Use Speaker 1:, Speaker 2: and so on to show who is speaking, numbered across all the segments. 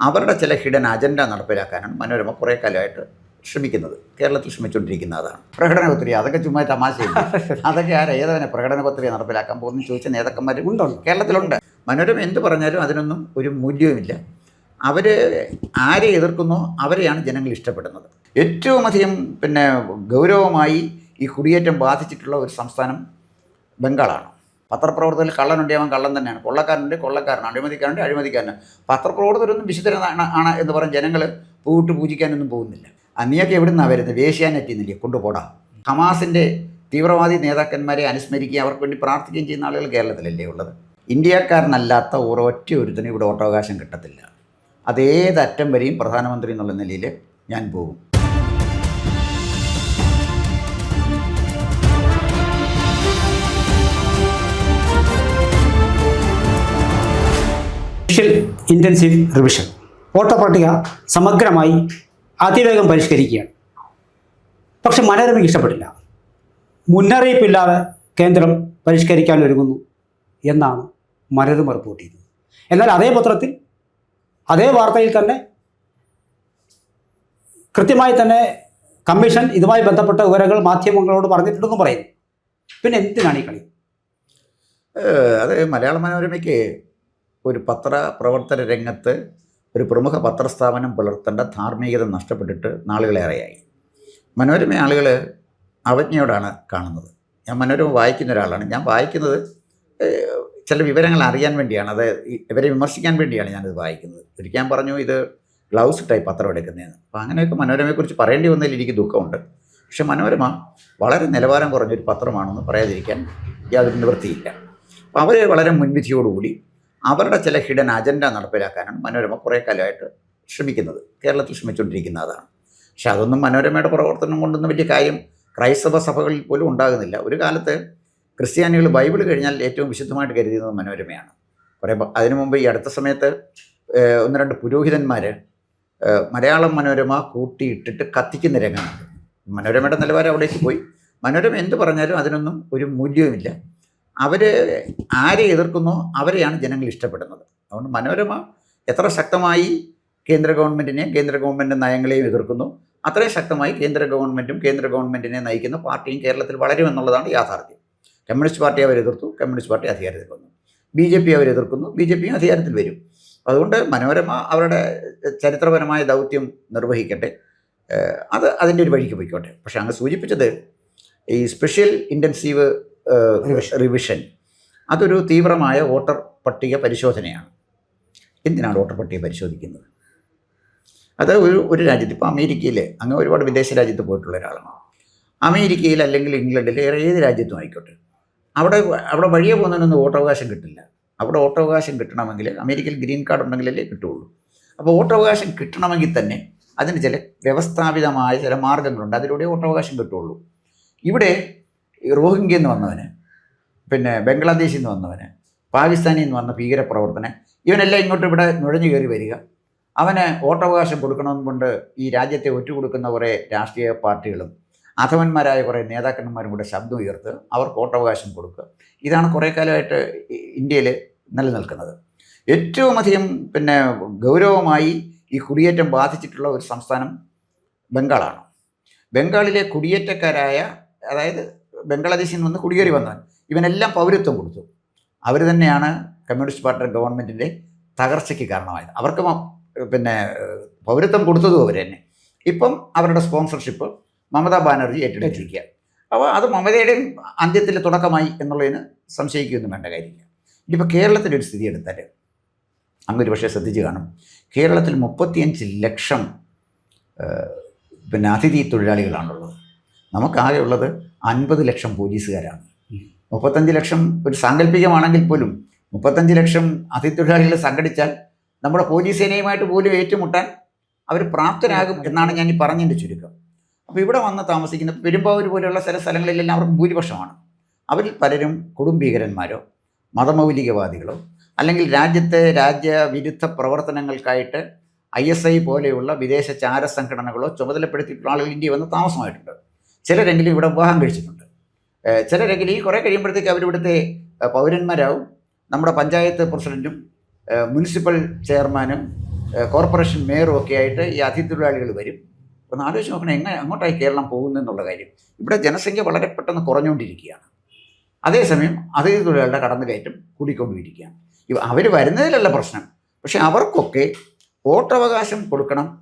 Speaker 1: അവരുടെ ചില hidden agenda നടപ്പിലാക്കാനാണ് Manorama കുറേ കാലമായിട്ട് ശ്രമിക്കുന്നത്. കേരളത്തിൽ ശ്രമിച്ചുകൊണ്ടിരിക്കുന്ന അതാണ്. പ്രകടന പത്രിക അതൊക്കെ ചുമ്മാ തമാശയില്ല? അതൊക്കെ ആരാ ഏതവനെ പ്രകടന പത്രിക നടപ്പിലാക്കാൻ പോകുന്നു ചോദിച്ച നേതാക്കന്മാർ
Speaker 2: ഉണ്ടോ?
Speaker 1: കേരളത്തിലുണ്ട്. മനോരമ എന്ത് പറഞ്ഞാലും അതിനൊന്നും ഒരു മൂല്യവുമില്ല. അവർ ആരെ എതിർക്കുന്നോ അവരെയാണ് ജനങ്ങൾ ഇഷ്ടപ്പെടുന്നത്. ഏറ്റവും അധികം പിന്നെ ഗൗരവമായി ഈ കുടിയേറ്റം ബാധിച്ചിട്ടുള്ള ഒരു സംസ്ഥാനം ബംഗാളാണ്. പത്രപ്രവർത്തകർ കള്ളനുണ്ട് അവൻ കള്ളൻ തന്നെയാണ്. കൊള്ളക്കാരനുണ്ട് കൊള്ളക്കാരൻ അഴിമതിക്കാരുണ്ട് അഴിമതിക്കാരനാണ്. പത്രപ്രവർത്തകരൊന്നും വിശുദ്ധരാണ് ആണ് എന്ന് പറഞ്ഞ് ജനങ്ങൾ പൂവിട്ട് പൂജിക്കാനൊന്നും പോകുന്നില്ല. അന്നിയൊക്കെ നീയൊക്കെ എവിടെ നിന്നാണ് വരുന്നത്? വേശ്യാനെറ്റിൽ നിന്നില്ലേ? കൊണ്ടുപോടാ. ഹമാസിന്റെ തീവ്രവാദി നേതാക്കന്മാരെ അനുസ്മരിക്കുകയും അവർക്ക് വേണ്ടി പ്രാർത്ഥിക്കുകയും ചെയ്യുന്ന ആളുകൾ കേരളത്തിലല്ലേ ഉള്ളത്? ഇന്ത്യക്കാരനല്ലാത്ത ഒരൊറ്റ ഒരുത്തിനും ഇവിടെ വോട്ടവകാശം കിട്ടത്തില്ല. അതേതറ്റം വരെയും പ്രധാനമന്ത്രി എന്നുള്ള നിലയിൽ ഞാൻ പോകും.
Speaker 2: സ്പെഷ്യൽ ഇന്റൻസീവ് റിവിഷൻ വോട്ടർ പട്ടിക സമഗ്രമായി അതിവേഗം പരിഷ്കരിക്കുകയാണ്. പക്ഷെ മനോരമയ്ക്ക് ഇഷ്ടപ്പെട്ടില്ല. മുന്നറിയിപ്പില്ലാതെ കേന്ദ്രം പരിഷ്കരിക്കാൻ ഒരുങ്ങുന്നു എന്നാണ് മനോരമ റിപ്പോർട്ട് ചെയ്തത്. എന്നാൽ അതേ പത്രത്തിൽ അതേ വാർത്തയിൽ തന്നെ കൃത്യമായി തന്നെ കമ്മീഷൻ ഇതുമായി ബന്ധപ്പെട്ട വിവരങ്ങൾ മാധ്യമങ്ങളോട് പറഞ്ഞിട്ടുണ്ടെന്നും പറയുന്നു. പിന്നെ എന്തിനാണ് ഈ കളി?
Speaker 1: അത് മലയാള മനോരമയ്ക്ക് ഒരു പത്ര പ്രവർത്തന രംഗത്ത് ഒരു പ്രമുഖ പത്രസ്ഥാപനം പുലർത്തേണ്ട ധാർമ്മികത നഷ്ടപ്പെട്ടിട്ട് നാളുകളേറെയായി മനോരമ ആളുകൾ അവജ്ഞയോടാണ് കാണുന്നത്. ഞാൻ മനോരമ വായിക്കുന്ന ഒരാളാണ്. ഞാൻ വായിക്കുന്നത് ചില വിവരങ്ങൾ അറിയാൻ വേണ്ടിയാണ്. അത് ഇവരെ വിമർശിക്കാൻ വേണ്ടിയാണ് ഞാനിത് വായിക്കുന്നത്. ഒരിക്കൽ ഞാൻ പറഞ്ഞു ഇത് ഗ്ലൗസ് ടൈപ്പ് പത്രം എടുക്കുന്നതെന്ന്. അപ്പോൾ അങ്ങനെയൊക്കെ മനോരമയെക്കുറിച്ച് പറയേണ്ടി വന്നതിൽ എനിക്ക് ദുഃഖമുണ്ട്. പക്ഷേ മനോരമ വളരെ നിലവാരം കുറഞ്ഞൊരു പത്രമാണെന്ന് പറയാതിരിക്കാൻ യാതൊരു നിവൃത്തിയില്ല. അപ്പോൾ അവർ വളരെ മുൻവിധിയോടുകൂടി അവരുടെ ചില ഹിഡൻ അജണ്ട നടപ്പിലാക്കാനാണ് മനോരമ കുറേ കാലമായിട്ട് ശ്രമിക്കുന്നത്. കേരളത്തിൽ ശ്രമിച്ചുകൊണ്ടിരിക്കുന്ന അതാണ്. പക്ഷെ അതൊന്നും മനോരമയുടെ പ്രവർത്തനം കൊണ്ടൊന്നും വലിയ കാര്യം ക്രൈസ്തവ സഭകളിൽ പോലും ഉണ്ടാകുന്നില്ല. ഒരു കാലത്ത് ക്രിസ്ത്യാനികൾ ബൈബിൾ കഴിഞ്ഞാൽ ഏറ്റവും വിശുദ്ധമായിട്ട് കരുതുന്നത് മനോരമയാണ്. കുറേ അതിനു മുമ്പ് ഈ അടുത്ത സമയത്ത് ഒന്ന് രണ്ട് പുരോഹിതന്മാർ മലയാളം മനോരമ കൂട്ടിയിട്ടിട്ട് കത്തിക്കുന്ന രംഗമാണ് മനോരമയുടെ നിലവാരം അവിടേക്ക് പോയി. മനോരമ എന്ത് പറഞ്ഞാലും അതിനൊന്നും ഒരു മൂല്യവുമില്ല. അവർ ആരെ എതിർക്കുന്നോ? അവരെയാണ് ജനങ്ങൾ ഇഷ്ടപ്പെടുന്നത്. അതുകൊണ്ട് മനോരമ എത്ര ശക്തമായി കേന്ദ്ര ഗവൺമെന്റിനെയും കേന്ദ്ര ഗവൺമെന്റ് നയങ്ങളെയും എതിർക്കുന്നു അത്രയും ശക്തമായി കേന്ദ്ര ഗവൺമെന്റും കേന്ദ്ര ഗവൺമെന്റിനെ നയിക്കുന്ന പാർട്ടിയും കേരളത്തിൽ വളരുമെന്നുള്ളതാണ് യാഥാർത്ഥ്യം. കമ്മ്യൂണിസ്റ്റ് പാർട്ടി അവർ എതിർത്തു കമ്മ്യൂണിസ്റ്റ് പാർട്ടി അധികാരത്തിൽ വന്നു. ബി ജെ പി അവർ എതിർക്കുന്നു ബി ജെ പിയും അധികാരത്തിൽ വരും. അതുകൊണ്ട് മനോരമ അവരുടെ ചരിത്രപരമായ ദൗത്യം നിർവഹിക്കട്ടെ. അത് അതിന്റെ ഒരു വഴിക്ക് പോയിക്കോട്ടെ. പക്ഷേ അങ്ങ് സൂചിപ്പിച്ചത് ഈ സ്പെഷ്യൽ ഇന്റൻസീവ്
Speaker 2: റിവിഷൻ.
Speaker 1: അതൊരു തീവ്രമായ വോട്ടർ പട്ടിക പരിശോധനയാണ്. എന്തിനാണ് വോട്ടർ പട്ടിക പരിശോധിക്കുന്നത്? അത് ഒരു ഒരു രാജ്യത്ത് ഇപ്പോൾ അമേരിക്കയിൽ അങ്ങ് ഒരുപാട് വിദേശ രാജ്യത്ത് പോയിട്ടുള്ള ഒരാളാണ്. അമേരിക്കയിൽ അല്ലെങ്കിൽ ഇംഗ്ലണ്ടിൽ ഏറെ ഏത് രാജ്യത്തും ആയിക്കോട്ടെ. അവിടെ അവിടെ വഴിയെ പോകുന്നതിനൊന്നും വോട്ടവകാശം കിട്ടില്ല. അവിടെ വോട്ടവകാശം കിട്ടണമെങ്കിൽ അമേരിക്കയിൽ ഗ്രീൻ കാർഡ് ഉണ്ടെങ്കിലല്ലേ കിട്ടുള്ളൂ. അപ്പോൾ വോട്ടവകാശം കിട്ടണമെങ്കിൽ തന്നെ അതിന് ചില വ്യവസ്ഥാപിതമായ ചില മാർഗങ്ങളുണ്ട്. അതിലൂടെ വോട്ടവകാശം കിട്ടുള്ളൂ. ഇവിടെ ഈ റോഹിംഗ്യ എന്ന് വന്നവന് പിന്നെ ബംഗ്ലാദേശിൽ നിന്ന് വന്നവന് പാകിസ്ഥാനിൽ നിന്ന് വന്ന ഭീകരപ്രവർത്തനം ഇവനെല്ലാം ഇങ്ങോട്ട് ഇവിടെ നുഴഞ്ഞു കയറി വരിക. അവന് വോട്ടവകാശം കൊടുക്കണമെന്ന് കൊണ്ട് ഈ രാജ്യത്തെ ഒറ്റുകൊടുക്കുന്ന കുറേ രാഷ്ട്രീയ പാർട്ടികളും അധവന്മാരായ കുറേ നേതാക്കന്മാരും കൂടെ ശബ്ദം ഉയർത്ത് അവർക്ക് വോട്ടവകാശം കൊടുക്കുക. ഇതാണ് കുറേ കാലമായിട്ട് ഇന്ത്യയിൽ നിലനിൽക്കുന്നത്. ഏറ്റവും അധികം പിന്നെ ഗൗരവമായി ഈ കുടിയേറ്റം ബാധിച്ചിട്ടുള്ള ഒരു സംസ്ഥാനം ബംഗാളാണ്. ബംഗാളിലെ കുടിയേറ്റക്കാരായ അതായത് ബംഗ്ലാദേശിൽ നിന്ന് വന്ന് കുടിയേറി വന്നവൻ. ഇവനെല്ലാം പൗരത്വം കൊടുത്തു. അവർ തന്നെയാണ് കമ്മ്യൂണിസ്റ്റ് പാർട്ടി ഗവൺമെന്റിന്റെ തകർച്ചയ്ക്ക് കാരണമായത്. അവർക്ക് പിന്നെ പൗരത്വം കൊടുത്തതും അവർ തന്നെ. ഇപ്പം അവരുടെ സ്പോൺസർഷിപ്പ് മമതാ ബാനർജി ഏറ്റെടുത്തിരിക്കുക അപ്പോൾ അത് മമതയുടെയും അന്ത്യത്തിൽ തുടക്കമായി എന്നുള്ളതിന് സംശയിക്കുകയൊന്നും വേണ്ട കാര്യമില്ല. ഇനിയിപ്പോൾ കേരളത്തിന്റെ ഒരു സ്ഥിതി എടുത്താൽ അങ്ങൊരു പക്ഷേ ശ്രദ്ധിച്ച് കാണും. കേരളത്തിൽ മുപ്പത്തിയഞ്ച് ലക്ഷം പിന്നെ അതിഥി തൊഴിലാളികളാണുള്ളത്. നമുക്കാകെ ഉള്ളത് അൻപത് ലക്ഷം പോലീസുകാരാണ്. മുപ്പത്തഞ്ച് ലക്ഷം ഒരു സാങ്കല്പികമാണെങ്കിൽ പോലും മുപ്പത്തഞ്ച് ലക്ഷം അതിഥിത്തൊഴിലാളികൾ സംഘടിച്ചാൽ നമ്മുടെ പോലീസ് സേനയുമായിട്ട് പോലും ഏറ്റുമുട്ടാൻ അവർ പ്രാപ്തരാകും എന്നാണ് ഞാൻ ഈ പറഞ്ഞതിന്റെ ചുരുക്കം. അപ്പോൾ ഇവിടെ വന്ന് താമസിക്കുന്ന പെരുമ്പാവൂർ പോലെയുള്ള ചില സ്ഥലങ്ങളിലെല്ലാം അവർക്ക് ഭൂരിപക്ഷമാണ്. അവരിൽ പലരും കുടുംബീകരന്മാരോ മതമൗലികവാദികളോ അല്ലെങ്കിൽ രാജ്യത്തെ രാജ്യവിരുദ്ധ പ്രവർത്തനങ്ങൾക്കായിട്ട് ഐ എസ് ഐ പോലെയുള്ള വിദേശ ചാര സംഘടനകളോ ചുമതലപ്പെടുത്തിയിട്ടുള്ള ആളുകൾ ഇന്ത്യ വന്ന് താമസമായിട്ടുണ്ട്. ചിലരെങ്കിലും ഇവിടെ വിവാഹം കഴിച്ചിട്ടുണ്ട്. ചിലരെങ്കിലും ഈ കുറേ കഴിയുമ്പോഴത്തേക്ക് അവരിവിടുത്തെ പൗരന്മാരാവും. നമ്മുടെ പഞ്ചായത്ത് പ്രസിഡന്റും മുനിസിപ്പൽ ചെയർമാനും കോർപ്പറേഷൻ മേയറും ഒക്കെ ആയിട്ട് ഈ അതിഥിത്തൊഴിലാളികൾ വരും. ഒന്ന് ആലോചിച്ച് നോക്കണം എങ്ങനെ അങ്ങോട്ടായി കേരളം പോകുന്നെന്നുള്ള കാര്യം. ഇവിടെ ജനസംഖ്യ വളരെ പെട്ടെന്ന് കുറഞ്ഞുകൊണ്ടിരിക്കുകയാണ്. അതേസമയം അതിഥി തൊഴിലാളികളുടെ കടന്നുകയറ്റം കൂടിക്കൊണ്ടിരിക്കുകയാണ്. ഇവ അവർ വരുന്നതിലല്ല പ്രശ്നം. പക്ഷേ അവർക്കൊക്കെ വോട്ടവകാശം കൊടുക്കണം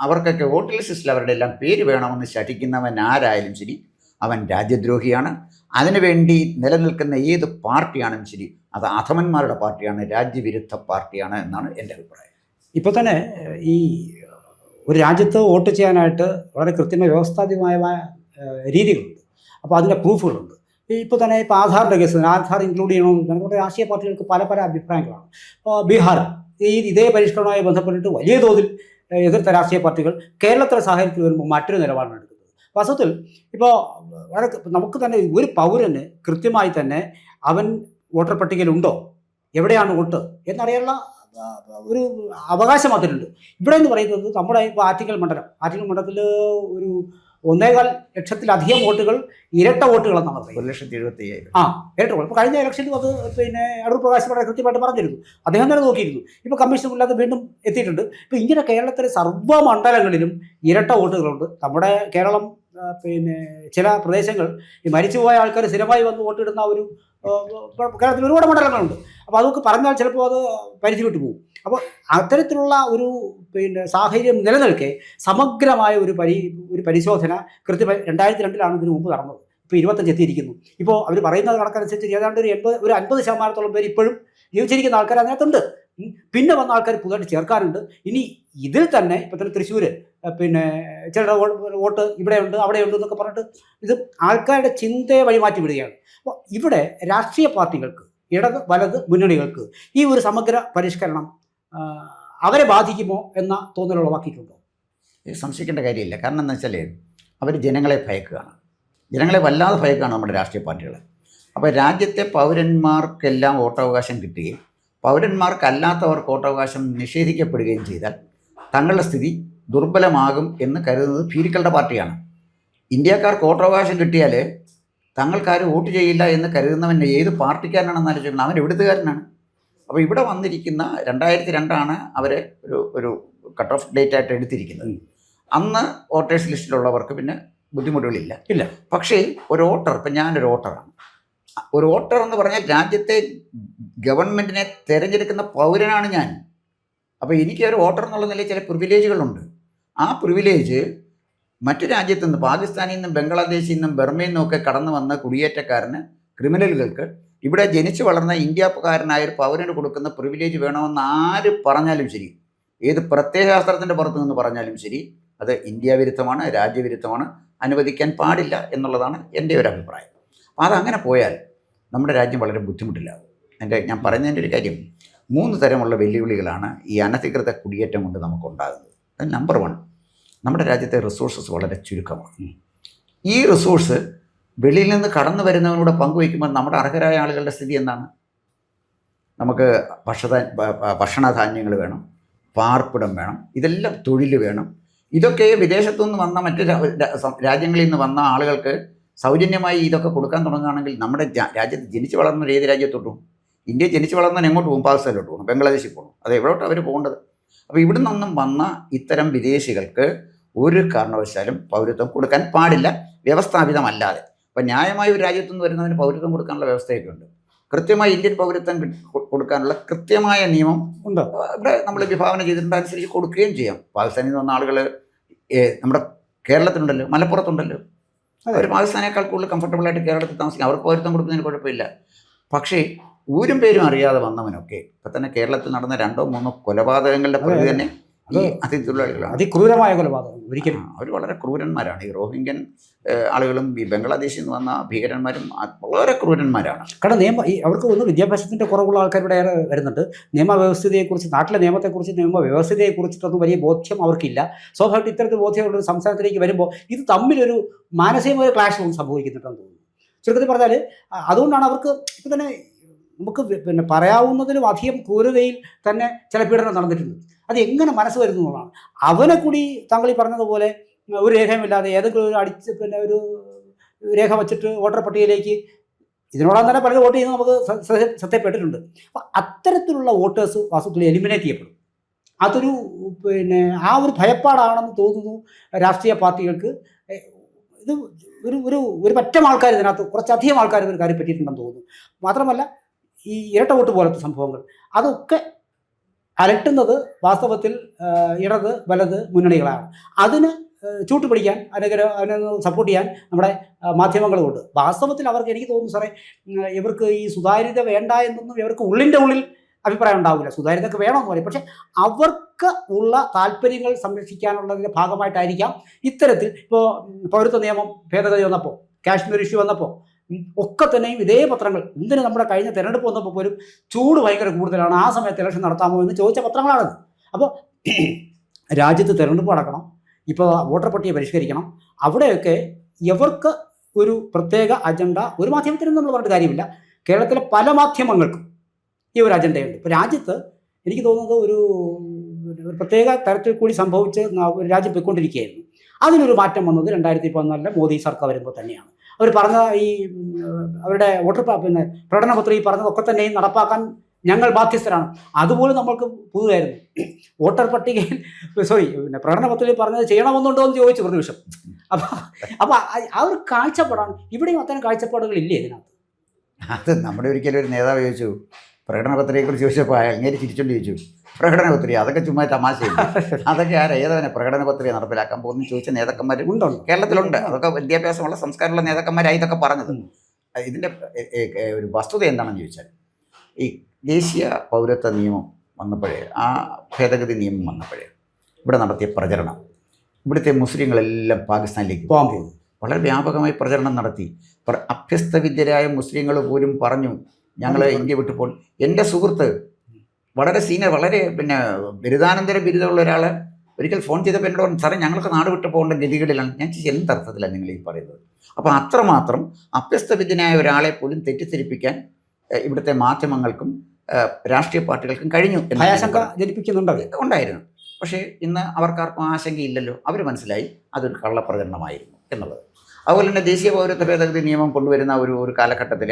Speaker 1: അവർക്കൊക്കെ വോട്ട് ലിസ്റ്റിൽ അവരുടെ എല്ലാം പേര് വേണമെന്ന് ശഠിക്കുന്നവൻ ആരായാലും ശരി അവൻ രാജ്യദ്രോഹിയാണ്. അതിനുവേണ്ടി നിലനിൽക്കുന്ന ഏത് പാർട്ടിയാണെങ്കിലും ശരി അത് അധമന്മാരുടെ പാർട്ടിയാണ് രാജ്യവിരുദ്ധ പാർട്ടിയാണ് എന്നാണ് എന്റെ അഭിപ്രായം.
Speaker 2: ഇപ്പോൾ തന്നെ ഈ ഒരു രാജ്യത്ത് വോട്ട് ചെയ്യാനായിട്ട് വളരെ കൃത്യമായ വ്യവസ്ഥാപിതമായ ഏഹ്, രീതികളുണ്ട്. അപ്പോൾ അതിന്റെ പ്രൂഫുകളുണ്ട്. ഇപ്പോൾ തന്നെ ഇപ്പോൾ ആധാറിന്റെ കേസ് ആധാർ ഇൻക്ലൂഡ് ചെയ്യണമെന്ന് നമ്മുടെ രാഷ്ട്രീയ പാർട്ടികൾക്ക് പല പല അഭിപ്രായങ്ങളാണ്. ബീഹാർ ഈ ഇതേ പരിഷ്കരണവുമായി ബന്ധപ്പെട്ടിട്ട് വലിയ തോതിൽ എതിർത്ത രാഷ്ട്രീയ പാർട്ടികൾ കേരളത്തിലെ സാഹചര്യത്തിൽ വരുമ്പോൾ മറ്റൊരു നിലപാടാണ് എടുക്കുന്നത്. വാസ്തവത്തിൽ ഇപ്പോൾ വളരെ നമുക്ക് തന്നെ ഒരു പൗരന് കൃത്യമായി തന്നെ അവൻ വോട്ടർ പട്ടികയിലുണ്ടോ എവിടെയാണ് വോട്ട്? എന്നറിയാനുള്ള ഒരു അവകാശം അതിലുണ്ട്. ഇവിടെ എന്ന് പറയുന്നത് നമ്മുടെ ഇപ്പോൾ ആറ്റിക്കൽ മണ്ഡലം. ആറ്റിക്കൽ മണ്ഡലത്തിൽ ഒരു ഒന്നേകാൽ ലക്ഷത്തിലധികം വോട്ടുകൾ ഇരട്ട വോട്ടുകൾ എന്നാണ് പറയുന്നത്
Speaker 1: ഒരു ലക്ഷത്തി എഴുപത്തി അയ്യായിരം
Speaker 2: ആ ഇരട്ട വോട്ട് ഇപ്പോൾ കഴിഞ്ഞ ഇലക്ഷനിൽ അത് പിന്നെ അടൂർ പ്രകാശ് വളരെ കൃത്യമായിട്ട് പറഞ്ഞിരുന്നു. അദ്ദേഹം തന്നെ നോക്കിയിരുന്നു. ഇപ്പോൾ കമ്മീഷൻ ഇല്ലാതെ വീണ്ടും എത്തിയിട്ടുണ്ട്. ഇപ്പോൾ ഇങ്ങനെ കേരളത്തിലെ സർവ മണ്ഡലങ്ങളിലും ഇരട്ട വോട്ടുകളുണ്ട്. നമ്മുടെ കേരളം പിന്നെ ചില പ്രദേശങ്ങൾ ഈ മരിച്ചുപോയ ആൾക്കാർ സ്ഥിരമായി വന്ന് വോട്ടിടുന്ന ഒരു കേരളത്തിൽ ഒരുപാട് മണ്ഡലങ്ങളുണ്ട്. അപ്പോൾ അതൊക്കെ പറഞ്ഞാൽ ചിലപ്പോൾ അത് പരിധി വിട്ടു പോകും. അപ്പോൾ അത്തരത്തിലുള്ള ഒരു പിന്നെ സാഹചര്യം നിലനിൽക്കെ സമഗ്രമായ ഒരു പരി ഒരു പരിശോധന കൃത്യമായി രണ്ടായിരത്തി രണ്ടിലാണ് ഇതിനു മുമ്പ് നടന്നത്. ഇപ്പോൾ ഇരുപത്തഞ്ച് എത്തിയിരിക്കുന്നു. ഇപ്പോൾ അവർ പറയുന്നത് കണക്കനുസരിച്ച് ഏതാണ്ട് ഒരു എൺപത് ഒരു അൻപത് ശതമാനത്തോളം പേര് ഇപ്പോഴും ജീവിച്ചിരിക്കുന്ന ആൾക്കാർ അതിനകത്തുണ്ട്. പിന്നെ വന്ന ആൾക്കാർ പുതുതായിട്ട് ചേർക്കാറുണ്ട്. ഇനി ഇതിൽ തന്നെ ഇപ്പോൾ തന്നെ തൃശ്ശൂർ പിന്നെ വോ- വോട്ട് ഇവിടെയുണ്ട് അവിടെയുണ്ട് എന്നൊക്കെ പറഞ്ഞിട്ട് ഇത് ആൾക്കാരുടെ ചിന്തയെ വഴിമാറ്റി വിടുകയാണ്. അപ്പോൾ ഇവിടെ രാഷ്ട്രീയ പാർട്ടികൾക്ക് ഇടത് വലത് മുന്നണികൾക്ക് ഈ ഒരു സമഗ്ര പരിഷ്കരണം അവരെ ബാധിക്കുമോ എന്ന തോന്നൽ ഉളവാക്കിയിട്ടുണ്ടോ
Speaker 1: സംശയിക്കേണ്ട കാര്യമില്ല. കാരണം എന്താ വെച്ചാൽ അവർ ജനങ്ങളെ ഭയക്കുകയാണ്. ജനങ്ങളെ വല്ലാതെ ഭയക്കുകയാണ് നമ്മുടെ രാഷ്ട്രീയ പാർട്ടികൾ അപ്പോൾ രാജ്യത്തെ പൗരന്മാർക്കെല്ലാം വോട്ടവകാശം കിട്ടുകയും പൗരന്മാർക്കല്ലാത്തവർക്ക് വോട്ടവകാശം നിഷേധിക്കപ്പെടുകയും ചെയ്താൽ തങ്ങളുടെ സ്ഥിതി ദുർബലമാകും എന്ന് കരുതുന്നത് ഭീരുക്കളുടെ പാർട്ടിയാണ്. ഇന്ത്യക്കാർക്ക് വോട്ടവകാശം കിട്ടിയാൽ തങ്ങൾക്കാരും വോട്ട് ചെയ്യില്ല എന്ന് കരുതുന്നവൻ ഏത് പാർട്ടിക്കാരനാണെന്ന് ആലോചിക്കണം. അവൻ എവിടുത്തുകാരനാണ് അപ്പോൾ ഇവിടെ വന്നിരിക്കുന്ന രണ്ടായിരത്തി രണ്ടാണ് അവരെ ഒരു ഒരു കട്ട് ഓഫ് ഡേറ്റ് ആയിട്ട് എടുത്തിരിക്കുന്നത്. അന്ന് വോട്ടേഴ്സ് ലിസ്റ്റിലുള്ളവർക്ക് പിന്നെ ബുദ്ധിമുട്ടുകളില്ല.
Speaker 2: ഇല്ല.
Speaker 1: പക്ഷേ ഒരു വോട്ടർ ഇപ്പം ഞാനൊരു വോട്ടറാണ്. ഒരു വോട്ടർ എന്ന് പറഞ്ഞാൽ രാജ്യത്തെ ഗവൺമെന്റിനെ തിരഞ്ഞെടുക്കുന്ന പൗരനാണ് ഞാൻ. അപ്പോൾ എനിക്ക് ഒരു വോട്ടർ എന്നുള്ള നിലയിൽ ചില പ്രിവിലേജുകളുണ്ട് ആ പ്രിവിലേജ് മറ്റു രാജ്യത്തു നിന്ന് പാകിസ്ഥാനിൽ നിന്നും ബംഗ്ലാദേശിൽ നിന്നും ബർമയിൽ നിന്നും ഒക്കെ കടന്നു വന്ന കുടിയേറ്റക്കാരന് ക്രിമിനലുകൾക്ക് ഇവിടെ ജനിച്ചു വളർന്ന ഇന്ത്യക്കാരനായ ഒരു പൗരന് കൊടുക്കുന്ന പ്രിവിലേജ് വേണമെന്ന് ആര് പറഞ്ഞാലും ശരി. ഏത് പ്രത്യയശാസ്ത്രത്തിന്റെ പുറത്തു നിന്ന് പറഞ്ഞാലും ശരി അത് ഇന്ത്യ വിരുദ്ധമാണ് രാജ്യവിരുദ്ധമാണ് അനുവദിക്കാൻ പാടില്ല എന്നുള്ളതാണ് എന്റെ ഒരു അഭിപ്രായം. അപ്പോൾ അതങ്ങനെ പോയാൽ നമ്മുടെ രാജ്യം വളരെ ബുദ്ധിമുട്ടിലാകും എന്റെ ഞാൻ പറഞ്ഞതിന്റെ ഒരു കാര്യം മൂന്ന് തരമുള്ള വെല്ലുവിളികളാണ് ഈ അനധികൃത കുടിയേറ്റം കൊണ്ട് നമുക്കുണ്ടാകുന്നത്. അത് നമ്പർ വൺ നമ്മുടെ രാജ്യത്തെ റിസോഴ്സസ് വളരെ ചുരുക്കമാണ്. ഈ റിസോഴ്സ് വെളിയിൽ നിന്ന് കടന്നു വരുന്നവനോട് പങ്കുവയ്ക്കുമ്പോൾ നമ്മുടെ അർഹരായ ആളുകളുടെ സ്ഥിതി എന്താണ്? നമുക്ക് ഭക്ഷണ ഭക്ഷണധാന്യങ്ങൾ വേണം പാർപ്പിടം വേണം ഇതെല്ലാം തൊഴിൽ വേണം. ഇതൊക്കെ വിദേശത്തു നിന്ന് വന്ന മറ്റ് രാജ്യങ്ങളിൽ നിന്ന് വന്ന ആളുകൾക്ക് സൗജന്യമായി ഇതൊക്കെ കൊടുക്കാൻ തുടങ്ങുകയാണെങ്കിൽ നമ്മുടെ രാജ്യത്ത് ജനിച്ചു വളർന്ന ഏത് രാജ്യത്തോട്ടും ഇന്ത്യ ജനിച്ചു വളർന്നവൻ എങ്ങോട്ട് പോകും? പാകിസ്ഥാനിലോട്ട് പോകും. ബംഗ്ലാദേശിൽ പോകും. അത് എവിടോട്ട് അവർ പോകേണ്ടത്? അപ്പോൾ ഇവിടെ നിന്നും വന്ന ഇത്തരം വിദേശികൾക്ക് ഒരു കാരണവശാലും പൗരത്വം കൊടുക്കാൻ പാടില്ല. വ്യവസ്ഥാപിതമല്ലാതെ. അപ്പം ന്യായമായ ഒരു രാജ്യത്തു നിന്ന് വരുന്നതിന് പൗരത്വം കൊടുക്കാനുള്ള വ്യവസ്ഥയൊക്കെ ഉണ്ട് കൃത്യമായി ഇന്ത്യൻ പൗരത്വം കൊടുക്കാനുള്ള കൃത്യമായ നിയമം
Speaker 2: ഉണ്ട്?
Speaker 1: ഇവിടെ നമ്മൾ വിഭാവന ചെയ്തിട്ടുണ്ട് അനുസരിച്ച് കൊടുക്കുകയും ചെയ്യാം. പാകിസ്ഥാനിൽ നിന്ന് വന്ന ആളുകൾ നമ്മുടെ കേരളത്തിലുണ്ടല്ലോ മലപ്പുറത്തുണ്ടല്ലോ. അവർ പാകിസ്ഥാനേക്കാൾ കൂടുതൽ കംഫർട്ടബിൾ ആയിട്ട് കേരളത്തിൽ താമസിക്കും. അവർക്ക് പൗരത്വം കൊടുക്കുന്നതിന് കുഴപ്പമില്ല. പക്ഷേ ഊരും പേരും അറിയാതെ വന്നവനൊക്കെ ഇപ്പം തന്നെ കേരളത്തിൽ നടന്ന രണ്ടോ മൂന്നോ കൊലപാതകങ്ങളുടെ പ്രതി തന്നെ ഈ
Speaker 2: അത്
Speaker 1: അതിഥിതൊഴിലാളികളാണ്
Speaker 2: അതിക്രൂരമായ കൊലപാതകം ഒരിക്കലും.
Speaker 1: അവർ വളരെ ക്രൂരന്മാരാണ്. ഈ റോഹിംഗ്യൻ ആളുകളും ഈ ബംഗ്ലാദേശിൽ നിന്ന് വന്ന ഭീകരന്മാരും വളരെ ക്രൂരന്മാരാണ്.
Speaker 2: കാരണം നിയമ ഈ അവർക്ക് ഒന്ന് വിദ്യാഭ്യാസത്തിന്റെ കുറവുള്ള ഏറെ വരുന്നുണ്ട്. നിയമവ്യവസ്ഥിതയെക്കുറിച്ച് നാട്ടിലെ നിയമത്തെക്കുറിച്ച് നിയമവ്യവസ്ഥതയെക്കുറിച്ചിട്ടൊന്നും വലിയ ബോധ്യം അവർക്കില്ല. സ്വാഭാവികമായിട്ട് ഇത്തരത്തിൽ ബോധ്യമുള്ള ഒരു സംസ്ഥാനത്തിലേക്ക് വരുമ്പോൾ ഇത് തമ്മിലൊരു മാനസികമായ ക്ലാഷ് ഒന്നും സംഭവിക്കുന്നുണ്ടെന്ന് തോന്നുന്നു. ചുരുക്കത്തിൽ പറഞ്ഞാൽ അതുകൊണ്ടാണ് അവർക്ക് ഇപ്പം തന്നെ നമുക്ക് പിന്നെ പറയാവുന്നതിലും അധികം ക്രൂരതയിൽ തന്നെ ചില പീഡനം നടന്നിട്ടുണ്ട്. അത് എങ്ങനെ മനസ്സ് വരുന്നു എന്നുള്ളതാണ്. അവനെ കൂടി താങ്കൾ ഈ പറഞ്ഞതുപോലെ ഒരു രേഖയുമില്ലാതെ ഏതെങ്കിലും ഒരു അടിച്ച് പിന്നെ ഒരു രേഖ വച്ചിട്ട് വോട്ടർ പട്ടികയിലേക്ക് ഇതിനോടാണ് തന്നെ പലരും വോട്ട് ചെയ്യുന്നത് നമുക്ക് ശ്രദ്ധപ്പെട്ടിട്ടുണ്ട് അപ്പോൾ അത്തരത്തിലുള്ള വോട്ടേഴ്സ് വാസ്തവത്തിൽ എലിമിനേറ്റ് ചെയ്യപ്പെടും. അതൊരു പിന്നെ ആ ഒരു ഭയപ്പാടാണെന്ന് തോന്നുന്നു രാഷ്ട്രീയ പാർട്ടികൾക്ക്. ഇത് ഒരു ഒരു ഒരു പറ്റം ആൾക്കാർ ഇതിനകത്ത് കുറച്ചധികം ആൾക്കാർ ഒരു കാര്യം പറ്റിയിട്ടുണ്ടെന്ന് തോന്നുന്നു. മാത്രമല്ല ഈ ഇരട്ട വോട്ട് പോലത്തെ സംഭവങ്ങൾ അതൊക്കെ അലട്ടുന്നത് വാസ്തവത്തിൽ ഇടത് വലത് മുന്നണികളാണ്. അതിന് ചൂട്ടുപിടിക്കാൻ അല്ലെങ്കിൽ അതിനെ സപ്പോർട്ട് ചെയ്യാൻ നമ്മുടെ മാധ്യമങ്ങളുമുണ്ട്. വാസ്തവത്തിൽ അവർക്ക് എനിക്ക് തോന്നുന്നു സാറേ ഇവർക്ക് ഈ സുതാര്യത വേണ്ട എന്നൊന്നും ഇവർക്ക് ഉള്ളിന്റെ ഉള്ളിൽ അഭിപ്രായം ഉണ്ടാവില്ല. സുതാര്യതയൊക്കെ വേണമെന്ന് പറയും. പക്ഷേ അവർക്ക് ഉള്ള താല്പര്യങ്ങൾ സംരക്ഷിക്കാനുള്ളതിന്റെ ഭാഗമായിട്ടായിരിക്കാം ഇത്തരത്തിൽ ഇപ്പോൾ പൗരത്വ നിയമം ഭേദഗതി വന്നപ്പോൾ കാശ്മീർ ഇഷ്യൂ വന്നപ്പോൾ ഒക്കെ തന്നെയും ഇതേ പത്രങ്ങൾ. എന്തിന് നമ്മുടെ കഴിഞ്ഞ തെരഞ്ഞെടുപ്പ് വന്നപ്പോൾ പോലും ചൂട് ഭയങ്കര കൂടുതലാണ്. ആ സമയത്ത് ഇലക്ഷൻ നടത്താമോ എന്ന് ചോദിച്ച പത്രങ്ങളാണത്. അപ്പോൾ രാജ്യത്ത് തെരഞ്ഞെടുപ്പ് നടക്കണം. ഇപ്പോൾ വോട്ടർ പട്ടിക പരിഷ്കരിക്കണം. അവിടെയൊക്കെ ഇവർക്ക് ഒരു പ്രത്യേക അജണ്ട ഒരു മാധ്യമത്തിനും നമ്മൾ പറഞ്ഞിട്ട് കാര്യമില്ല. കേരളത്തിലെ പല മാധ്യമങ്ങൾക്കും ഈ ഒരു അജണ്ടയുണ്ട് ഇപ്പോൾ രാജ്യത്ത് എനിക്ക് തോന്നുന്നത് ഒരു ഒരു പ്രത്യേക തരത്തിൽ കൂടി സംഭവിച്ച് രാജ്യം പോയിക്കൊണ്ടിരിക്കുകയായിരുന്നു. അതിനൊരു മാറ്റം വന്നത് രണ്ടായിരത്തി പതിനാലിലെ മോദി സർക്കാർ വരുമ്പോൾ തന്നെയാണ്. അവർ പറഞ്ഞ ഈ അവരുടെ വോട്ടർ പിന്നെ പ്രകടന ഈ പറഞ്ഞതൊക്കെ തന്നെ നടപ്പാക്കാൻ ഞങ്ങൾ ബാധ്യസ്ഥരാണ്. അതുപോലെ നമ്മൾക്ക് പുതുതായിരുന്നു. വോട്ടർ പട്ടികയിൽ സോറി പിന്നെ പ്രകടന പത്രികയിൽ പറഞ്ഞത് ചെയ്യണമെന്നുണ്ടോ എന്ന് ചോദിച്ചു പ്രതിപക്ഷം അപ്പോൾ അപ്പം ആ- ഒരു കാഴ്ചപ്പാടാണ് ഇവിടെയും അത്തരം കാഴ്ചപ്പാടുകൾ ഇല്ലേ ഇതിനകത്ത്?
Speaker 1: അത് നമ്മുടെ ഒരിക്കലും ഒരു നേതാവ് ചോദിച്ചു പ്രകടന പത്രികയെക്കുറിച്ച് ചോദിച്ചപ്പോൾ അങ്ങനെ ഇങ്ങനെ ചിരിച്ചോണ്ട് ചോദിച്ചു. പ്രകടന പത്രിക അതൊക്കെ ചുമ്മാ തമാശയില്ല? അതൊക്കെ ആരാ? ഏതവനെ പ്രകടന പത്രിക നടപ്പിലാക്കാൻ പോകുന്നു ചോദിച്ച നേതാക്കന്മാർ
Speaker 2: ഉണ്ടോ
Speaker 1: കേരളത്തിലുണ്ട്. അതൊക്കെ വിദ്യാഭ്യാസമുള്ള സംസ്കാരമുള്ള നേതാക്കന്മാരായി ഇതൊക്കെ പറഞ്ഞത്. ഇതിന്റെ ഒരു വസ്തുത എന്താണെന്ന് ചോദിച്ചാൽ ഈ ദേശീയ പൗരത്വ നിയമം വന്നപ്പോഴേ ആ ഭേദഗതി നിയമം വന്നപ്പോഴേ ഇവിടെ നടത്തിയ പ്രചരണം ഇവിടുത്തെ മുസ്ലിങ്ങളെല്ലാം പാകിസ്ഥാനിലേക്ക്
Speaker 2: പോകാൻ പോകും
Speaker 1: വളരെ വ്യാപകമായി പ്രചരണം നടത്തി. അഭ്യസ്ത വിദ്യരായ മുസ്ലിങ്ങൾ പോലും പറഞ്ഞു ഞങ്ങൾ ഇന്ത്യ വിട്ടു പോൾ എന്റെ സുഹൃത്ത് വളരെ സീനിയർ വളരെ പിന്നെ ബിരുദാനന്തര ബിരുദമുള്ള ഒരാൾ ഒരിക്കൽ ഫോൺ ചെയ്തപ്പോൾ എന്നോട് പറഞ്ഞു സാറേ ഞങ്ങൾക്ക് നാട് വിട്ടു പോകേണ്ട ഗതികളിലാണ് ഞാൻ ചേച്ചി എന്ത് അർത്ഥത്തിലാണ് നിങ്ങൾ ഈ പറയുന്നത്? അപ്പോൾ അത്രമാത്രം അഭ്യസ്തവിദ്യനായ ഒരാളെ പോലും തെറ്റിദ്ധരിപ്പിക്കാൻ ഇവിടുത്തെ മാധ്യമങ്ങൾക്കും രാഷ്ട്രീയ പാർട്ടികൾക്കും കഴിഞ്ഞു
Speaker 2: ഭയാശങ്ക
Speaker 1: പറഞ്ഞു.
Speaker 2: ജനിപ്പിക്കുന്നുണ്ട്
Speaker 1: ഉണ്ടായിരുന്നു. പക്ഷേ ഇന്ന് അവർക്കാർക്കും ആശങ്കയില്ലല്ലോ. അവർ മനസ്സിലായി അതൊരു കള്ളപ്രചരണമായിരുന്നു എന്നുള്ളത്. അതുപോലെ തന്നെ ദേശീയ പൗരത്വ ഭേദഗതി നിയമം കൊണ്ടുവരുന്ന ഒരു ഒരു കാലഘട്ടത്തിൽ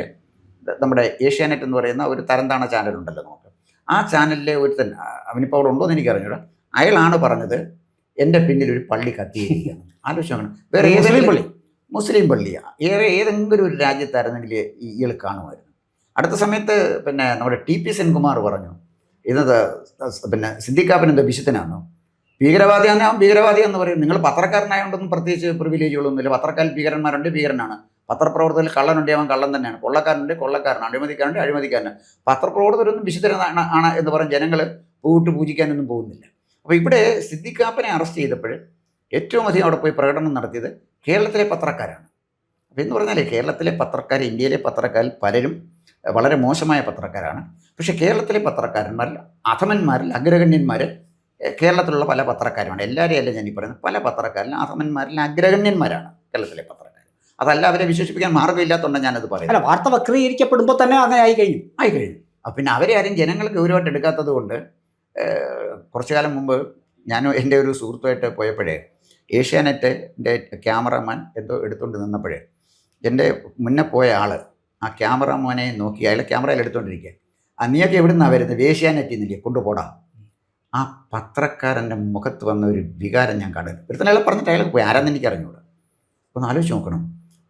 Speaker 1: നമ്മുടെ ഏഷ്യാനെറ്റ് എന്ന് പറയുന്ന ഒരു തരംതാണ ചാനലുണ്ടല്ലോ നമുക്ക്. ആ ചാനലിലെ ഒരുത്തൻ അവനിപ്പോൾ അവിടെ ഉണ്ടോ എന്ന് എനിക്ക് അറിഞ്ഞൂടാ അയാളാണ് പറഞ്ഞത് എന്റെ പിന്നിൽ ഒരു പള്ളി കത്തിയിരിക്കുകയാണ്. ആലോചിച്ച് വേറെ ഏതെങ്കിലും
Speaker 2: പള്ളി.
Speaker 1: മുസ്ലിം പള്ളിയാണ് ഏറെ ഏതെങ്കിലും ഒരു രാജ്യത്തായിരുന്നെങ്കിൽ ഇയാൾ കാണുമായിരുന്നു. അടുത്ത സമയത്ത് പിന്നെ നമ്മുടെ ടി പി സെൻകുമാർ പറഞ്ഞു ഇന്നത് പിന്നെ സിദ്ദിഖാപ്പൻ എന്താ വിശുദ്ധനാണോ ഭീകരവാദിയാണ് അവൻ ഭീകരവാദി എന്ന് പറയും. നിങ്ങൾ പത്രക്കാരനായതുകൊണ്ടൊന്നും പ്രത്യേകിച്ച് പ്രിവിലേജുകളൊന്നുമില്ല പത്രക്കാരിൽ ഭീകരന്മാരുണ്ട് ഭീകരനാണ്. പത്രപ്രവർത്തകർ കള്ളനുണ്ട് അവൻ കള്ളൻ തന്നെയാണ്. കൊള്ളക്കാരനുണ്ട് കൊള്ളക്കാരനാണ്. അഴിമതിക്കാരുണ്ട് അഴിമതിക്കാരനാണ്. പത്രപ്രവർത്തകരൊന്നും വിശുദ്ധനാണ് ആണ് എന്ന് പറഞ്ഞ് ജനങ്ങൾ പൂവിട്ട് പൂജിക്കാനൊന്നും പോകുന്നില്ല. അപ്പോൾ ഇവിടെ സിദ്ദിഖാപ്പനെ അറസ്റ്റ് ചെയ്തപ്പോൾ ഏറ്റവും അധികം അവിടെ പോയി പ്രകടനം നടത്തിയത് കേരളത്തിലെ പത്രക്കാരാണ്. അപ്പോൾ എന്ന് പറഞ്ഞാൽ കേരളത്തിലെ പത്രക്കാർ ഇന്ത്യയിലെ പത്രക്കാരിൽ പലരും വളരെ മോശമായ പത്രക്കാരാണ്. പക്ഷേ കേരളത്തിലെ പത്രക്കാരന്മാരിൽ അധമന്മാരിൽ അഗ്രഗണ്യന്മാർ കേരളത്തിലുള്ള പല പത്രക്കാരുമാണ്. എല്ലാവരെയും അല്ല ഞാൻ ഈ പറയുന്നത്. പല പത്രക്കാരിലും അധമന്മാരിൽ അഗ്രഗണ്യന്മാരാണ് കേരളത്തിലെ പത്രക്കാർ. അതല്ല അവരെ വിശേഷിപ്പിക്കാൻ മാർഗമില്ലാത്തതുകൊണ്ട് ഞാനത് പറയുന്നത്.
Speaker 2: അല്ല വാർത്ത വക്രീകരിക്കപ്പെടുമ്പോൾ തന്നെ അങ്ങനെ ആയി കഴിഞ്ഞു
Speaker 1: ആയി കഴിഞ്ഞു അപ്പം പിന്നെ അവരെ ആരും ജനങ്ങൾ ഗൗരവമായിട്ട് എടുക്കാത്തത് കൊണ്ട് കുറച്ചു കാലം മുമ്പ് ഞാൻ എന്റെ ഒരു സുഹൃത്തുമായിട്ട് പോയപ്പോഴേ ഏഷ്യാനെറ്റ് ഏഷ്യാനെറ്റിന്റെ ക്യാമറമാൻ എന്തോ എടുത്തുകൊണ്ട് നിന്നപ്പോഴേ എന്റെ മുന്നേ പോയ ആൾ ആ ക്യാമറമാനെ നോക്കി അയാളെ ക്യാമറയിൽ എടുത്തുകൊണ്ടിരിക്കുക ആ നീയൊക്കെ എവിടെ നിന്നാണ് വരുന്നത്? ഏഷ്യാനെറ്റിൽ നിന്നില്ലേ? കൊണ്ടുപോടാം. ആ പത്രക്കാരന്റെ മുഖത്ത് വന്ന ഒരു വികാരം ഞാൻ കാണുന്നു ഒരുത്തനെ അയാളെ പറഞ്ഞിട്ട് അയാൾക്ക് പോയി. ആരാന്ന് എനിക്ക് അറിഞ്ഞൂടാ ഒന്ന് ആലോചിച്ച് നോക്കണം.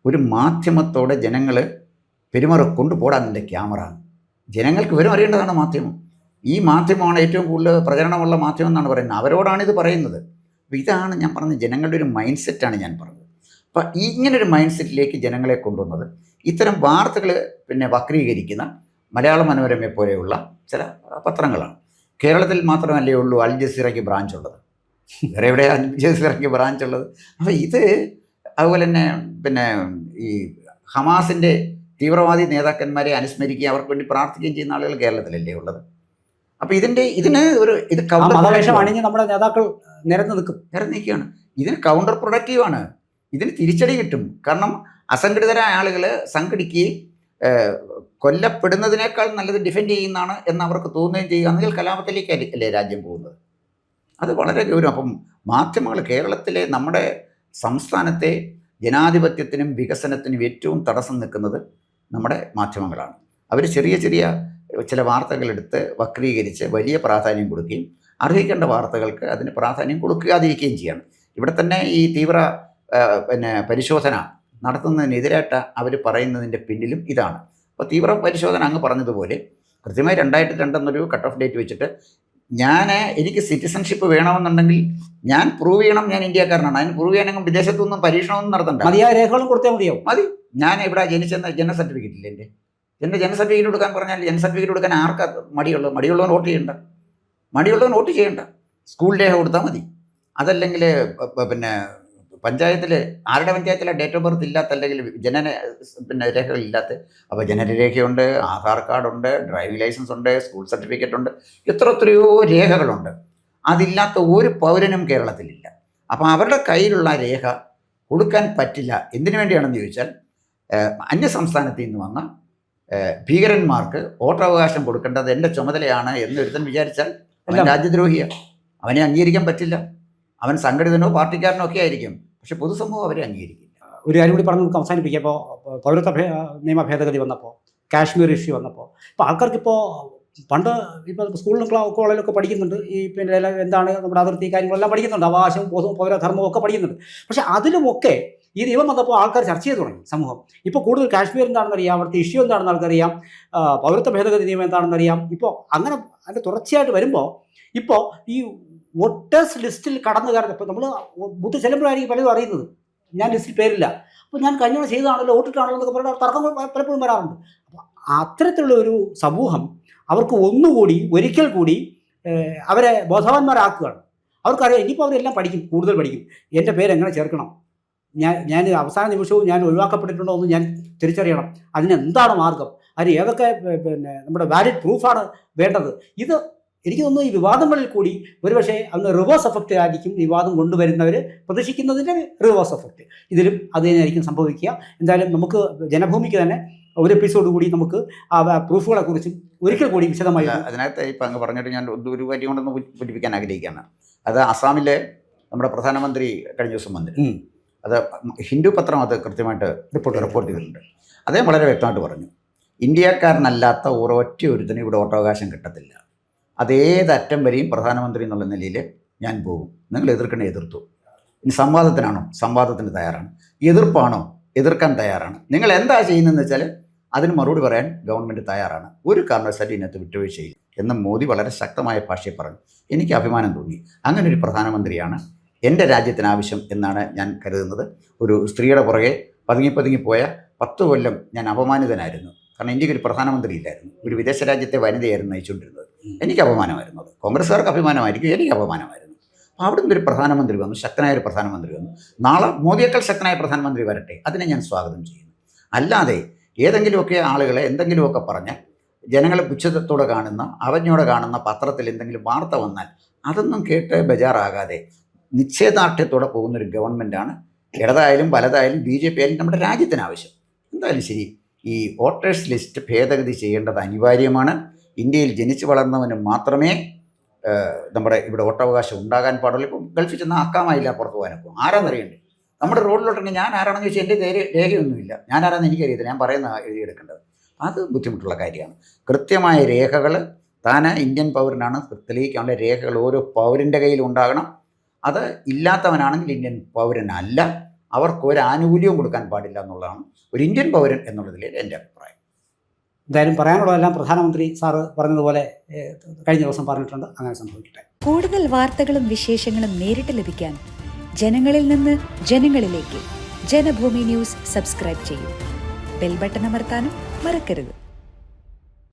Speaker 1: ഒരു മാധ്യമത്തോടെ ജനങ്ങൾ പെരുമാറ കൊണ്ടുപോടാൻ എന്റെ ക്യാമറ ജനങ്ങൾക്ക് വിവരം അറിയേണ്ടതാണ് മാധ്യമം. ഈ മാധ്യമമാണ് ഏറ്റവും കൂടുതൽ പ്രചരണമുള്ള മാധ്യമം എന്നാണ് പറയുന്നത്. അവരോടാണ് ഇത് പറയുന്നത്. അപ്പോൾ ഇതാണ് ഞാൻ പറഞ്ഞത്. ജനങ്ങളുടെ ഒരു മൈൻഡ് സെറ്റാണ് ഞാൻ പറഞ്ഞത്. അപ്പോൾ ഇങ്ങനൊരു മൈൻഡ് സെറ്റിലേക്ക് ജനങ്ങളെ കൊണ്ടുവന്നത്. ഇത്തരം വാർത്തകൾ പിന്നെ വക്രീകരിക്കുന്ന മലയാള മനോരമയെ പോലെയുള്ള ചില പത്രങ്ങളാണ്. കേരളത്തിൽ മാത്രമല്ലേ ഉള്ളൂ അൽ ജസീറയ്ക്ക് ബ്രാഞ്ച് ഉള്ളത്. വേറെ എവിടെ അൽ ജസീറയ്ക്ക് ബ്രാഞ്ച് ഉള്ളത്? അപ്പോൾ ഇത് അതുപോലെ തന്നെ പിന്നെ ഈ ഹമാസിന്റെ തീവ്രവാദി നേതാക്കന്മാരെ അനുസ്മരിക്കുകയും അവർക്ക് വേണ്ടി പ്രാർത്ഥിക്കുകയും ചെയ്യുന്ന ആളുകൾ കേരളത്തിലല്ലേ ഉള്ളത്? അപ്പോൾ ഇതിന്റെ ഇതിന് ഒരു ഇത്
Speaker 2: മതവേഷം. അണിഞ്ഞ് നമ്മുടെ നേതാക്കൾ നിരന്ന് നിൽക്കും.
Speaker 1: നിൽക്കുകയാണ് ഇതിന് കൗണ്ടർ പ്രൊഡക്റ്റീവാണ് ഇതിന് തിരിച്ചടി കിട്ടും. കാരണം അസംഘടിതരായ ആളുകൾ സംഘടിക്കുകയും കൊല്ലപ്പെടുന്നതിനേക്കാൾ നല്ലത് ഡിഫെൻഡ് ചെയ്യുന്നതാണ് എന്ന് അവർക്ക് തോന്നുകയും ചെയ്യുക. എന്നെങ്കിൽ കലാപത്തിലേക്ക് അല്ലേ രാജ്യം പോകുന്നത്? അത് വളരെ ഗൗരവം. അപ്പം മാധ്യമങ്ങൾ കേരളത്തിലെ നമ്മുടെ സംസ്ഥാനത്തെ ജനാധിപത്യത്തിനും വികസനത്തിനും ഏറ്റവും തടസ്സം നിൽക്കുന്നത് നമ്മുടെ മാധ്യമങ്ങളാണ്. അവർ ചെറിയ ചെറിയ ചില വാർത്തകളെടുത്ത് വക്രീകരിച്ച് വലിയ പ്രാധാന്യം കൊടുക്കുകയും അർഹിക്കേണ്ട വാർത്തകൾക്ക് അതിന് പ്രാധാന്യം കൊടുക്കാതിരിക്കുകയും ചെയ്യണം. ഇവിടെ തന്നെ ഈ തീവ്ര പിന്നെ പരിശോധന നടത്തുന്നതിനെതിരായിട്ട് അവർ പറയുന്നതിന്റെ പിന്നിലും ഇതാണ്. അപ്പോൾ തീവ്ര പരിശോധന അങ്ങ് പറഞ്ഞതുപോലെ കൃത്യമായി രണ്ടായിരത്തി രണ്ടെന്നൊരു കട്ട് ഓഫ് ഡേറ്റ് വെച്ചിട്ട് ഞാൻ എനിക്ക് സിറ്റിസൺഷിപ്പ് വേണമെന്നുണ്ടെങ്കിൽ ഞാൻ പ്രൂവ് ചെയ്യണം ഞാൻ ഇന്ത്യക്കാരനാണ്. അതിന് പ്രൂവ് ചെയ്യാനെങ്കിൽ വിദേശത്തൊന്നും പരീക്ഷണമൊന്നും നടത്തണ്ട.
Speaker 2: മതിയായ രേഖകളും കൊടുത്താൽ മതിയോ
Speaker 1: മതി. ഞാൻ ഇവിടെ ജനിച്ചെന്ന ജനന സർട്ടിഫിക്കറ്റ് ഇല്ല എന്റെ? എന്റെ ജനന സർട്ടിഫിക്കറ്റ് കൊടുക്കാൻ പറഞ്ഞാൽ ജനന സർട്ടിഫിക്കറ്റ് കൊടുക്കാൻ ആർക്കാ മടിയുള്ളത് മടിയുള്ളവൻ വോട്ട് ചെയ്യണ്ട. മടിയുള്ളവൻ വോട്ട് ചെയ്യണ്ട. സ്കൂൾ രേഖ കൊടുത്താൽ മതി. അതല്ലെങ്കിൽ പിന്നെ പഞ്ചായത്തിൽ ആരുടെ പഞ്ചായത്തിലെ ഡേറ്റ് ഓഫ് ബർത്ത് ഇല്ലാത്ത അല്ലെങ്കിൽ ജനന പിന്നെ രേഖകളില്ലാത്ത അപ്പോൾ ജനനരേഖയുണ്ട് ആധാർ കാർഡുണ്ട് ഡ്രൈവിംഗ് ലൈസൻസ് ഉണ്ട് സ്കൂൾ സർട്ടിഫിക്കറ്റ് ഉണ്ട് എത്ര എത്രയോ രേഖകളുണ്ട്. അതില്ലാത്ത ഒരു പൗരനും കേരളത്തിലില്ല. അപ്പോൾ അവരുടെ കയ്യിലുള്ള രേഖ കൊടുക്കാൻ പറ്റില്ല. എന്തിനു വേണ്ടിയാണെന്ന് ചോദിച്ചാൽ ഏഹ്, അന്യ സംസ്ഥാനത്ത് നിന്ന് വന്ന ഭീകരന്മാർക്ക് വോട്ടവകാശം കൊടുക്കേണ്ടത് എന്റെ ചുമതലയാണ് എന്ന് ഒരുത്തൻ വിചാരിച്ചാൽ അവൻ. രാജ്യദ്രോഹിയാണ് അവനെ അംഗീകരിക്കാൻ പറ്റില്ല. അവൻ സംഘടിതനോ പാർട്ടിക്കാരനോ ഒക്കെ ആയിരിക്കും. പക്ഷെ പൊതുസമൂഹം അവരെ അംഗീകരിക്കില്ല.
Speaker 2: ഒരു കാര്യം കൂടി പറഞ്ഞു നമുക്ക് അവസാനിപ്പിക്കാം. ഇപ്പോൾ പൗരത്വ നിയമ ഭേദഗതി വന്നപ്പോൾ കാശ്മീർ ഇഷ്യൂ വന്നപ്പോൾ ഇപ്പോൾ ആൾക്കാർക്കിപ്പോൾ പണ്ട് ഇപ്പോൾ സ്കൂളിലും കോളേജിലൊക്കെ പഠിക്കുന്നുണ്ട്. ഈ പിന്നെ എന്താണ് നമ്മുടെ അതിർത്തി കാര്യങ്ങളെല്ലാം പഠിക്കുന്നുണ്ട്. അവകാശവും പൗരധർമ്മവും ഒക്കെ പഠിക്കുന്നുണ്ട്. പക്ഷേ അതിലുമൊക്കെ ഈ നിയമം വന്നപ്പോൾ ആൾക്കാർ ചർച്ച ചെയ്ത് തുടങ്ങി സമൂഹം. ഇപ്പോൾ കൂടുതൽ കാശ്മീർ എന്താണെന്ന് അറിയാം അവിടുത്തെ ഇഷ്യൂ എന്താണെന്ന് ആൾക്കറിയാം പൗരത്വ ഭേദഗതി നിയമം എന്താണെന്ന് അറിയാം. ഇപ്പോൾ അങ്ങനെ അതിന്റെ തുടർച്ചയായിട്ട് വരുമ്പോൾ ഇപ്പോൾ ഈ വോട്ടേഴ്സ് ലിസ്റ്റിൽ കടന്നു കയറുന്നത് ഇപ്പോൾ നമ്മൾ ബൂത്ത് ചെല്ലുമ്പോഴായിരിക്കും പലതും അറിയുന്നത്. ഞാൻ ലിസ്റ്റിൽ പേരില്ല. അപ്പോൾ ഞാൻ കഴിഞ്ഞ ചെയ്തതാണല്ലോ വോട്ടിട്ടാണല്ലോ എന്നൊക്കെ പറഞ്ഞാൽ തർക്കങ്ങൾ പലപ്പോഴും വരാറുണ്ട്. അപ്പോൾ അത്തരത്തിലുള്ള ഒരു സമൂഹം അവർക്ക് ഒന്നുകൂടി ഒരിക്കൽ കൂടി അവരെ ബോധവാന്മാരാക്കുകയാണ്. അവർക്കറിയാം ഇനിയിപ്പോൾ അവരെല്ലാം പഠിക്കും കൂടുതൽ പഠിക്കും. എന്റെ പേര് എങ്ങനെ ചേർക്കണം? ഞാൻ ഞാൻ അവസാന നിമിഷവും ഞാൻ ഒഴിവാക്കപ്പെട്ടിട്ടുണ്ടോ എന്ന് ഞാൻ തിരിച്ചറിയണം. അതിനെന്താണ് മാർഗം? അതിന് ഏതൊക്കെ പിന്നെ നമ്മുടെ വാലിഡ് പ്രൂഫാണ് വേണ്ടത്. ഇത് എനിക്ക് തോന്നുന്നു ഈ വിവാദങ്ങളിൽ കൂടി ഒരുപക്ഷെ അന്ന് റിവേഴ്സ് എഫക്റ്റ് ആയിരിക്കും വിവാദം കൊണ്ടുവരുന്നവർ പ്രതീക്ഷിക്കുന്നതിന്റെ റിവേഴ്സ് എഫക്റ്റ് ഇതിലും അത് തന്നെയായിരിക്കും സംഭവിക്കുക. എന്തായാലും നമുക്ക് ജനഭൂമിക്ക് തന്നെ ഒരു എപ്പിസോഡ് കൂടി നമുക്ക് ആ പ്രൂഫുകളെ കുറിച്ചും ഒരിക്കൽ കൂടി വിശദമായി
Speaker 1: അതിനകത്ത് ഇപ്പം അങ്ങ് പറഞ്ഞിട്ട് ഞാൻ ഒരു ഒരു കാര്യം കൊണ്ടൊന്ന് പൂരിപ്പിക്കാൻ ആഗ്രഹിക്കുകയാണ്. അത് അസാമിലെ നമ്മുടെ പ്രധാനമന്ത്രി കഴിഞ്ഞ ദിവസം വന്നു അത് ഹിന്ദു പത്രം അത് കൃത്യമായിട്ട്
Speaker 2: റിപ്പോർട്ട്
Speaker 1: റിപ്പോർട്ട് ചെയ്തിട്ടുണ്ട്. അദ്ദേഹം വളരെ വ്യക്തമായിട്ട് പറഞ്ഞു. ഇന്ത്യക്കാരനല്ലാത്ത ഒരൊറ്റ ഒരുത്തിനും ഇവിടെ വോട്ടവകാശം കിട്ടത്തില്ല. അതേതറ്റം വരെയും പ്രധാനമന്ത്രി എന്നുള്ള നിലയിൽ ഞാൻ പോകും. നിങ്ങൾ എതിർക്കണേ എതിർത്തു. ഇനി സംവാദത്തിനാണോ? സംവാദത്തിന് തയ്യാറാണ്. എതിർപ്പാണോ? എതിർക്കാൻ തയ്യാറാണ്. നിങ്ങൾ എന്താ ചെയ്യുന്നതെന്ന് വെച്ചാൽ അതിന് മറുപടി പറയാൻ ഗവൺമെന്റ് തയ്യാറാണ്. ഒരു കാരണവശാലും ഇതിനകത്ത് വിട്ടുവീഴ്ചയില്ല എന്ന് മോദി വളരെ ശക്തമായ ഭാഷയിൽ പറഞ്ഞു. എനിക്ക് അഭിമാനം തോന്നി. അങ്ങനെ ഒരു പ്രധാനമന്ത്രിയാണ് എന്റെ രാജ്യത്തിന് ആവശ്യം എന്നാണ് ഞാൻ കരുതുന്നത്. ഒരു സ്ത്രീയുടെ പുറകെ പതുങ്ങി പതുങ്ങി പോയ പത്ത് കൊല്ലം ഞാൻ അപമാനിതനായിരുന്നു. കാരണം ഇന്ത്യയ്ക്ക് ഒരു പ്രധാനമന്ത്രി ഇല്ലായിരുന്നു. ഒരു വിദേശ രാജ്യത്തെ വനിതയായിരുന്നു നയിച്ചുകൊണ്ടിരുന്നത്. എനിക്ക് അപമാനമായിരുന്നത് കോൺഗ്രസ്സുകാർക്ക് അഭിമാനമായിരിക്കും എനിക്ക് അപമാനമായിരുന്നു അപ്പോൾ അവിടെ നിന്നൊരു പ്രധാനമന്ത്രി വന്നു ശക്തനായ ഒരു പ്രധാനമന്ത്രി വന്നു. നാളെ മോദിയേക്കാൾ ശക്തനായ പ്രധാനമന്ത്രി വരട്ടെ അതിനെ ഞാൻ സ്വാഗതം ചെയ്യുന്നു. അല്ലാതെ ഏതെങ്കിലുമൊക്കെ ആളുകളെ എന്തെങ്കിലുമൊക്കെ പറഞ്ഞ് ജനങ്ങളെ പുച്ഛത്തോടെ കാണുന്ന അവജ്ഞയോടെ കാണുന്ന പത്രത്തിൽ എന്തെങ്കിലും വാർത്ത വന്നാൽ അതൊന്നും കേട്ട് ബജാറാകാതെ നിശ്ചയദാർഢ്യത്തോടെ പോകുന്നൊരു ഗവൺമെന്റാണ് ഇടതായാലും വലതായാലും ബി ജെ പി ആയാലും നമ്മുടെ രാജ്യത്തിന് ആവശ്യം എന്തായാലും ശരി ഈ വോട്ടേഴ്സ് ലിസ്റ്റ് ഭേദഗതി ചെയ്യേണ്ടത് അനിവാര്യമാണ്. ഇന്ത്യയിൽ ജനിച്ചു വളർന്നവന് മാത്രമേ നമ്മുടെ ഇവിടെ വോട്ടവകാശം ഉണ്ടാകാൻ പാടുള്ളൂ. ഇപ്പം ഗൾഫിൽ ചെന്നാൽ അക്കാമായില്ല പുറത്ത് പോകാനൊക്കെ. ആരാന്നറിയണ്ടേ? നമ്മുടെ റോഡിലോട്ടുണ്ടെങ്കിൽ ഞാൻ ആരാണെന്ന് ചോദിച്ചാൽ എന്റെ രേഖ രേഖയൊന്നുമില്ല. ഞാൻ ആരാണെന്ന് എനിക്കറിയത്തില്ല. ഞാൻ പറയുന്ന എഴുതിയെടുക്കേണ്ടത്. അത് ബുദ്ധിമുട്ടുള്ള കാര്യമാണ്. കൃത്യമായ രേഖകൾ താൻ ഇന്ത്യൻ പൗരനാണ്. തെളിയിക്കാനുള്ള രേഖകൾ ഓരോ പൗരന്റെ കയ്യിൽ ഉണ്ടാകണം. അത് ഇല്ലാത്തവനാണെങ്കിൽ ഇന്ത്യൻ പൗരനല്ല. അവർക്ക് ഒരു ആനുകൂല്യവും കൊടുക്കാൻ പാടില്ല എന്നുള്ളതാണ് ഒരു ഇന്ത്യൻ പൗരൻ എന്നുള്ളതിൽ എന്റെ അഭിപ്രായം.
Speaker 2: എന്തായാലും പറയാനുള്ളതെല്ലാം പ്രധാനമന്ത്രി സാറ് പറഞ്ഞതുപോലെ കഴിഞ്ഞ ദിവസം പറഞ്ഞിട്ടുണ്ട്. അങ്ങനെ സംഭവിക്കട്ടെ.
Speaker 3: കൂടുതൽ വാർത്തകളും വിശേഷങ്ങളും നേരിട്ട് ലഭിക്കാൻ ജനങ്ങളിൽ നിന്ന് ജനങ്ങളിലേക്ക് ജനഭൂമി ന്യൂസ് സബ്സ്ക്രൈബ് ചെയ്യൂ. ബെൽ ബട്ടൺ അമർത്താനും മറക്കരുത്.